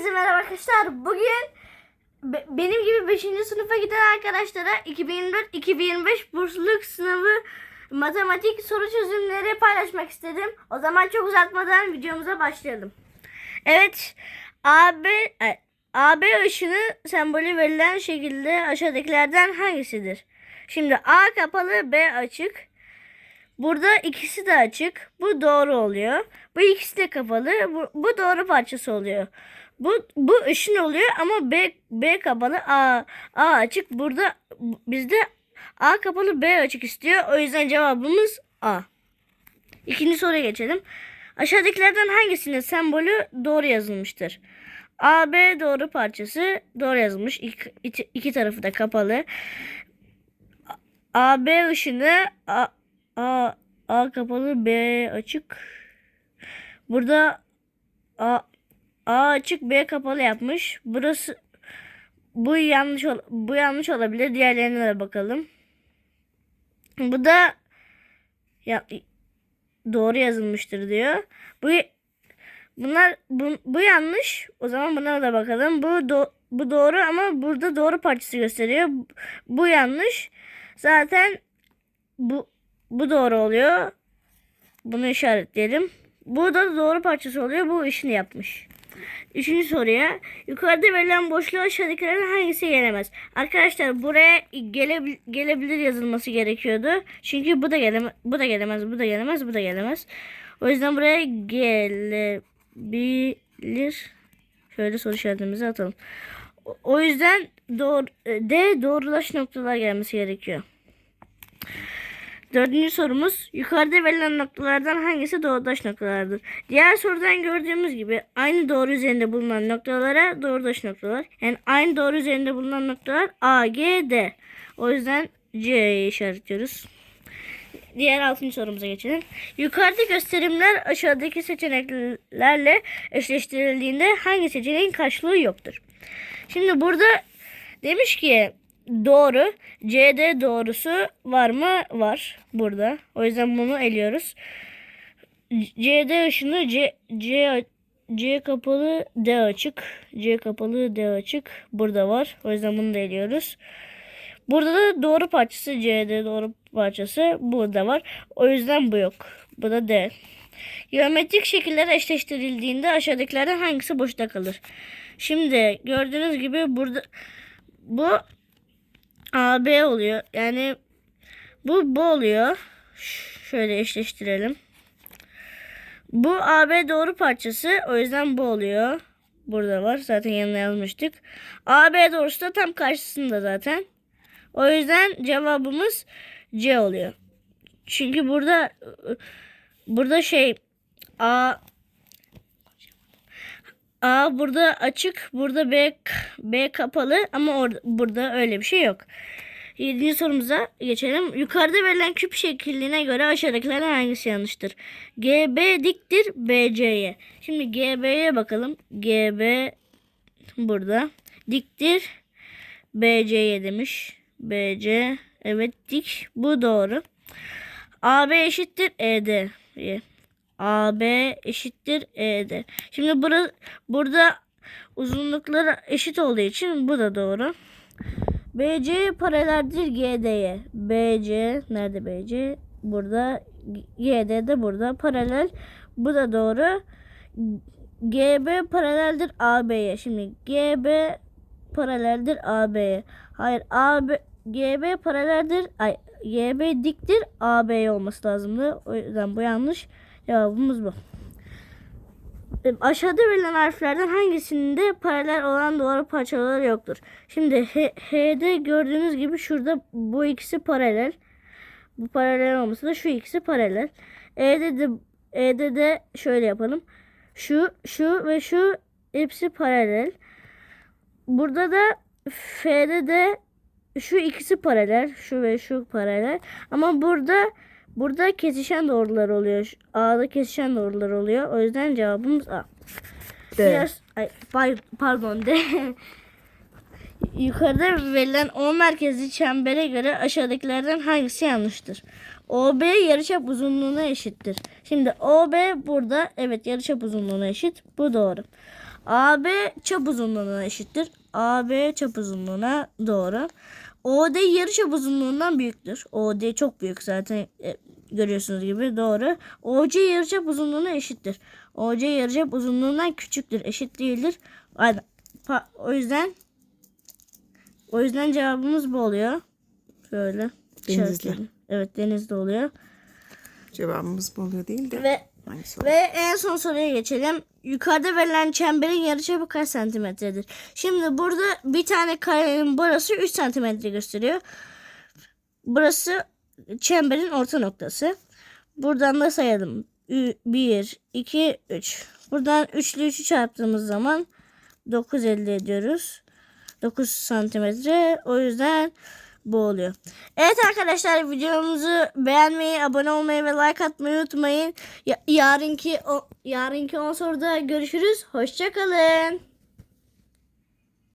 Herkese merhaba arkadaşlar. Bugün be- benim gibi 5. sınıfa giden arkadaşlara 2024-2025 bursluluk sınavı matematik soru çözümleri paylaşmak istedim. O zaman çok uzatmadan videomuza başlayalım. Evet, AB ay, AB ışını sembolü verilen şekilde aşağıdakilerden hangisidir? Şimdi A kapalı, B açık. Burada ikisi de açık. Bu doğru oluyor. Bu ikisi de kapalı. Bu, bu doğru parçası oluyor. Bu bu ışın oluyor ama B B kapalı A A açık. Burada bizde A kapalı B açık istiyor. O yüzden cevabımız A. İkinci soruya geçelim. Aşağıdakilerden hangisinin sembolü doğru yazılmıştır? A B doğru parçası doğru yazılmış. İki, iki, tarafı da kapalı. A B ışını A A A kapalı B açık. Burada A A açık B kapalı yapmış. Burası bu yanlış ol- bu yanlış olabilir. Diğerlerine de bakalım. Bu da ya, doğru yazılmıştır diyor. Bu bunlar bu, bu yanlış. O zaman buna da bakalım. Bu do, bu doğru ama burada doğru parçası gösteriyor. Bu yanlış. Zaten bu bu doğru oluyor. Bunu işaretleyelim. Bu da doğru parçası oluyor. Bu işini yapmış. Üçüncü soruya. Yukarıda verilen boşluğa aşağıdakilerin hangisi gelemez? Arkadaşlar buraya gelebil gelebilir yazılması gerekiyordu. Çünkü bu da gelemez, bu da gelemez, bu da gelemez, bu da gelemez. O yüzden buraya gelebilir. Şöyle soru işaretimizi atalım. O yüzden doğru, D doğrulaş noktalar gelmesi gerekiyor. Dördüncü sorumuz yukarıda verilen noktalardan hangisi doğrudaş noktalardır? Diğer sorudan gördüğümüz gibi aynı doğru üzerinde bulunan noktalara doğrudaş noktalar. Yani aynı doğru üzerinde bulunan noktalar A, G, D. O yüzden C'yi işaretliyoruz. Diğer altıncı sorumuza geçelim. Yukarıda gösterimler aşağıdaki seçeneklerle eşleştirildiğinde hangi seçeneğin karşılığı yoktur? Şimdi burada demiş ki doğru. CD doğrusu var mı? Var burada. O yüzden bunu eliyoruz. CD ışını C, C, C kapalı D açık. C kapalı D açık. Burada var. O yüzden bunu da eliyoruz. Burada da doğru parçası CD doğru parçası burada var. O yüzden bu yok. Bu da D. Geometrik şekiller eşleştirildiğinde aşağıdakilerden hangisi boşta kalır? Şimdi gördüğünüz gibi burada bu AB oluyor. Yani bu bu oluyor. Şöyle eşleştirelim. Bu AB doğru parçası. O yüzden bu oluyor. Burada var. Zaten yanına yazmıştık. AB doğrusu da tam karşısında zaten. O yüzden cevabımız C oluyor. Çünkü burada burada şey A A burada açık, burada B B kapalı ama orada burada öyle bir şey yok. Yedinci sorumuza geçelim. Yukarıda verilen küp şekline göre aşağıdakilerden hangisi yanlıştır? GB diktir BC'ye. Şimdi GB'ye bakalım. GB burada. Diktir BC'ye demiş. BC evet dik. Bu doğru. AB eşittir ED'ye. AB eşittir ED. Şimdi bura, burada uzunlukları eşit olduğu için bu da doğru. BC paraleldir GD'ye. BC nerede BC? Burada GD de burada paralel. Bu da doğru. GB paraleldir AB'ye. Şimdi GB paraleldir AB'ye. Hayır AB GB paraleldir ay GB diktir AB'ye olması lazımdı. O yüzden bu yanlış. Cevabımız bu. E, Aşağıda verilen harflerden hangisinde paralel olan doğru parçaları yoktur? Şimdi H, H'de gördüğünüz gibi şurada bu ikisi paralel. Bu paralel olması da şu ikisi paralel. E'de de E'de de şöyle yapalım. Şu, şu ve şu hepsi paralel. Burada da F'de de şu ikisi paralel. Şu ve şu paralel. Ama burada burada kesişen doğrular oluyor. A'da kesişen doğrular oluyor. O yüzden cevabımız A. Biraz, ay, pay- pardon de. Yukarıda verilen O merkezli çembere göre aşağıdakilerden hangisi yanlıştır? OB yarıçap uzunluğuna eşittir. Şimdi OB burada evet yarıçap uzunluğuna eşit. Bu doğru. AB çap uzunluğuna eşittir. AB çap uzunluğuna doğru. OD yarı çap uzunluğundan büyüktür. OD çok büyük zaten e, görüyorsunuz gibi doğru. OC yarıçap uzunluğuna eşittir. OC yarıçap uzunluğundan küçüktür. Eşit değildir. Aynen. O yüzden o yüzden cevabımız bu oluyor. Şöyle. Denizli. Evet denizde oluyor. Cevabımız bu oluyor değil de. Ve Hangisi ve en son soruya geçelim. Yukarıda verilen çemberin yarıçapı kaç santimetredir? Şimdi burada bir tane karenin burası 3 santimetre gösteriyor. Burası çemberin orta noktası. Buradan da sayalım. 1, 2, 3. Buradan 3 ile 3'ü çarptığımız zaman 9 elde ediyoruz. 9 santimetre. O yüzden bu oluyor. Evet arkadaşlar videomuzu beğenmeyi, abone olmayı ve like atmayı unutmayın. Ya- yarınki o, yarınki 10 soruda görüşürüz. Hoşçakalın.